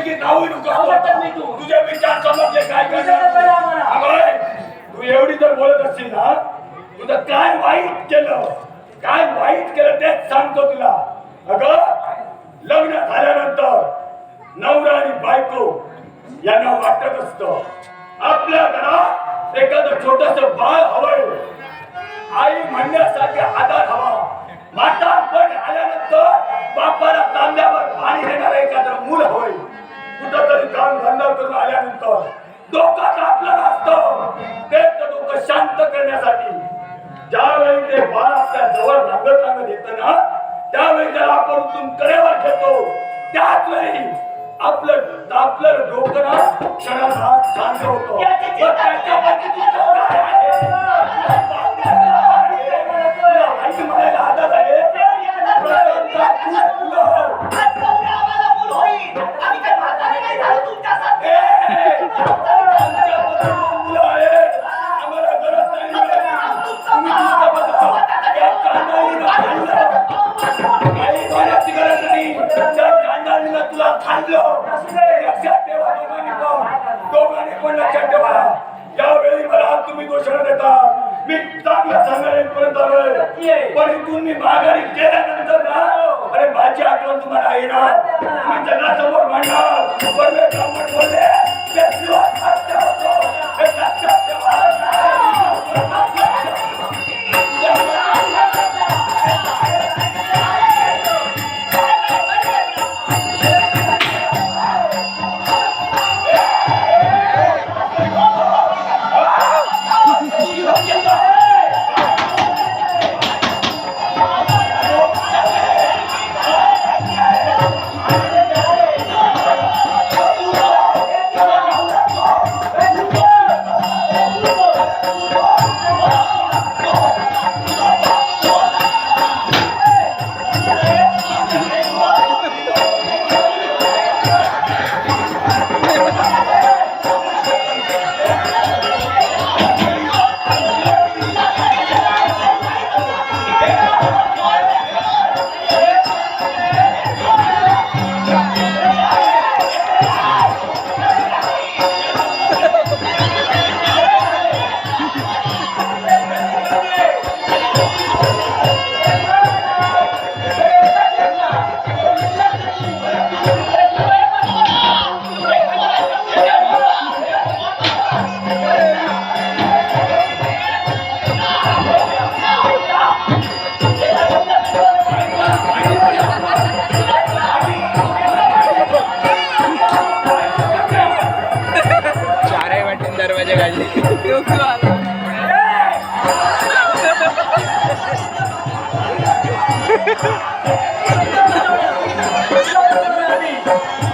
की नको तू. तुझे विचार समजले काय विचार करा करणार आम्हाला. अगं, तू एवढी जर बोलत असशील ना तुझं काय वाईट केलं? काय वाईट केलं तेच सांगतो तुला. अगं लग्न झाल्यानंतर नवरा आणि बायको यांना वाटत असत. आपल्या घरात एखादं छोटस बाळ हवंय. आई म्हणण्यासाठी आधार हवा. म्हातारपण आल्यानंतर बापाला तांब्यावर काम धंदा करून आल्यानंतर डोकं आपलं असतं. तेच डोकं शांत करण्यासाठी ज्यावेळी ते बाळ आपल्या जवळ रांगत रांगत येतं ना त्यावेळी त्याला आपण उचलून कडेवर घेतो त्याच वेळी आपलं आपलं डोकं ना क्षणात शांत होतं. यावेळी मला तुम्ही घोषणा देता मी चांगलं सांगायला पर्यंत आलोय. पण इथून मी माघारी केल्यानंतर ना अरे माझी आठवण तुम्हाला येणार. मी जगासमोर मांडणार पण मी ब्राह्मण बोलले Thank you.